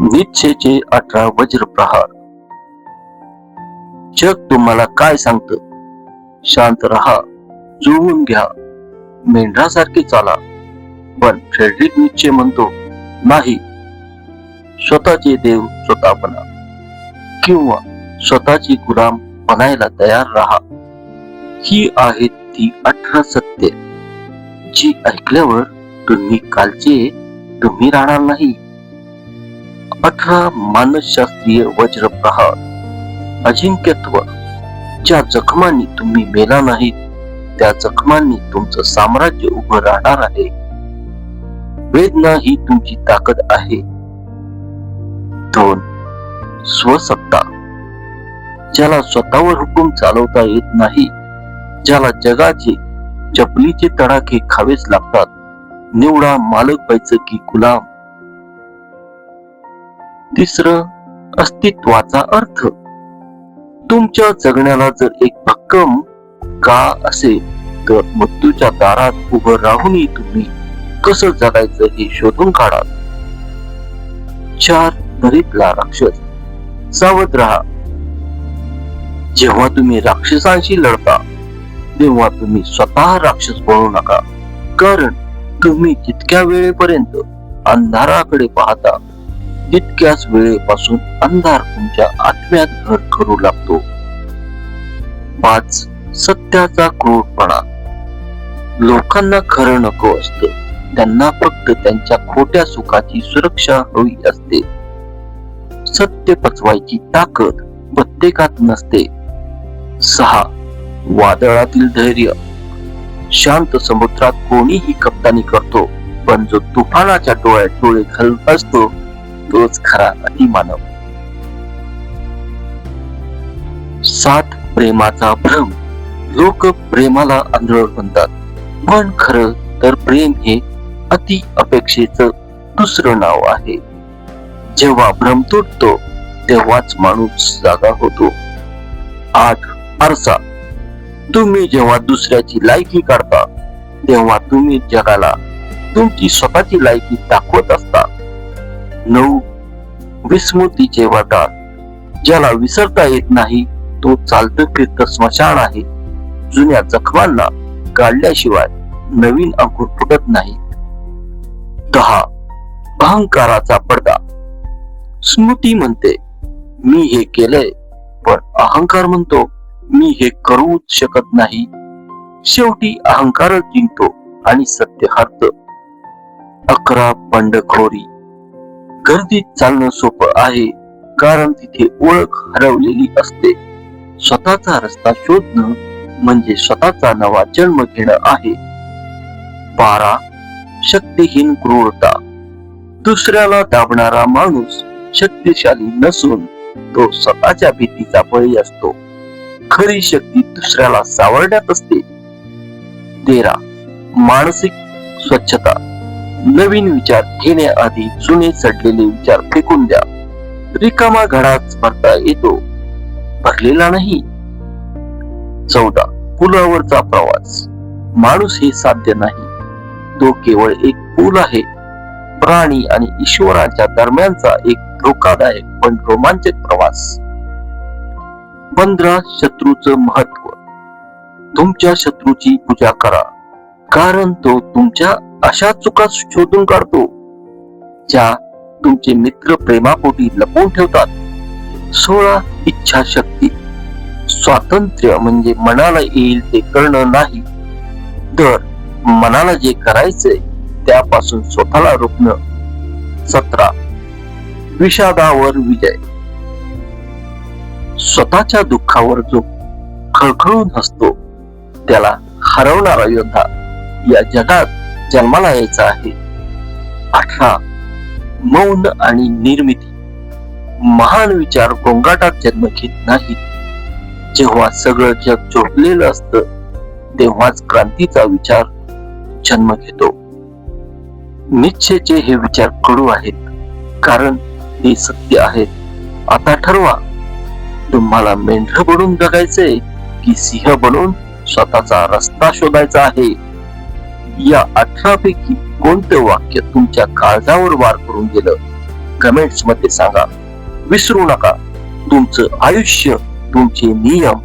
निच्छेचे अठरा वज्र प्रहार. जग तुम्हाला काय सांगत? शांत रहा जुळवून घ्या. मेंढरासारखे चाला. पण फ्रेडरिक निश्चय म्हणतो नाही स्वतःचे देव स्वतः बना किंवा स्वतःची गुलाम बनायला तयार राहा. ही आहेत ती अठरा सत्य. जी ऐकल्यावर तुम्ही कालचे तुम्ही राहणार नाही. अठरा मानसशास्त्रीय वज्र प्रहार अजिंक्यत्व ज्या जखमांनी तुम्ही मेला नाही त्या जखमांनी तुमचं साम्राज्य उभं राहणार आहे. वेदना ही तुमची ताकद आहे. दोन स्वसत्ता. ज्याला स्वतःवर हुकूम चालवता येत नाही ज्याला जगाचे चपलीचे तडाखे खावेच लागतात. निवडा मालक व्हायचं की गुलाम. तिसरं अस्तित्वाचा अर्थ. तुमच्या जगण्याला जर एक भक्कम का असेल तर मृत्यूच्या दारात उभं राहूनही तुम्ही कसं जगायचं हे शोधून काढा. चार दरीतला राक्षस. सावध राहा. जेव्हा तुम्ही राक्षसांशी लढता तेव्हा तुम्ही स्वतः राक्षस बनू नका. कारण तुम्ही जितक्या वेळेपर्यंत अंधाराकडे पाहता. तितक्याच वेळेपासून अंधार तुमच्या आत्म्यात घर करू लागतो. पाच सत्याचा क्रूरपणा. लोकांना खरं नको असतं. त्यांना फक्त त्यांच्या खोट्या सुखाची सुरक्षा हवी असते. सत्य पचवायची ताकद प्रत्येकात नसते. सहा वादळातील धैर्य. शांत समुद्रात कोणीही कप्तानी करतो पण जो तुफानाच्या डोळ्यात डोळे घालत असतो तोच खरा अतिमानव. सात प्रेमाचा भ्रम. लोक प्रेमाला आंधळ म्हणतात. पण खरं तर प्रेम हे अति अपेक्षेच दुसरं नाव आहे. जेव्हा भ्रम तुटतो तेव्हाच माणूस जागा होतो. आठ आरसा. तुम्ही जेव्हा दुसऱ्याची लायकी काढता तेव्हा तुम्ही जगाला तुमची स्वतःची लायकी दाखवत असता. नऊ. विस्मृतीचे वरदान ज्याला विसरता येत नाही तो चालत फिरत स्मशान आहे. जुन्या जखमांना काढल्याशिवाय नवीन अंकुर फुटत नाही. दहा. अहंकाराचा पडदा. स्मृती म्हणते मी हे केलंय पण अहंकार म्हणतो मी हे करूच शकत नाही. शेवटी अहंकारच जिंकतो आणि सत्य हरत. अकरा बंडखोरी गर्दीत चालणं सोपं आहे कारण तिथे ओळख हरवलेली असते. स्वतःचा रस्ता शोधणं म्हणजे स्वतःचा नवा जन्म घेणं आहे. बारा शक्तीहीन क्रूरता. दुसऱ्याला दाबणारा माणूस शक्तिशाली नसून तो स्वतःच्या भीतीचा बळी असतो. खरी शक्ती दुसऱ्याला सावरण्यात असते. तेरा मानसिक स्वच्छता. नवीन विचार घेण्याआधी जुने सडलेले विचार फेकून द्या. रिकामा घडाच भरता येतो. भरलेला नाही. चौदा. पुलावरचा प्रवास. माणूस हे साध्य नाही. तो केवळ एक पूल आहे. प्राणी आणि ईश्वराच्या दरम्यानचा एक धोकादायक पण रोमांचक प्रवास. पंधरा शत्रूचं महत्त्व तुमच्या शत्रूची पूजा करा. कारण तो तुमच्या अशा चुका शोधून काढतो ज्या तुमचे मित्र प्रेमापोटी लपवून ठेवतात. सोळा इच्छा शक्ती स्वातंत्र्य म्हणजे मनाला येईल ते करणं नाही. तर मनाला जे करायचंय त्यापासून स्वतःला रोखणं. सतरा. विषादावर विजय. स्वतःच्या दुःखावर जो खळखळून हसतो त्याला हरवणारा योद्धा या जगात जन्माला यायचं आहे. अठरा मौन आणि निर्मिती. महान विचार गोंगाटात जन्म घेत नाहीत. जेव्हा सगळं जग झोपलेलं असतं तेव्हाच क्रांतीचा विचार जन्म घेतो. निश्चयचे हे विचार कडू आहेत कारण हे सत्य आहेत आता ठरवा तुम्हाला मेंढ बनून जगायचंय की सिंह बनून स्वतःचा रस्ता शोधायचा आहे. या अठरा पैकी कोणतं वाक्य तुमच्या काळजावर वार करून गेलं? कमेंट्समध्ये सांगा. विसरू नका. तुमचं आयुष्य तुमचे नियम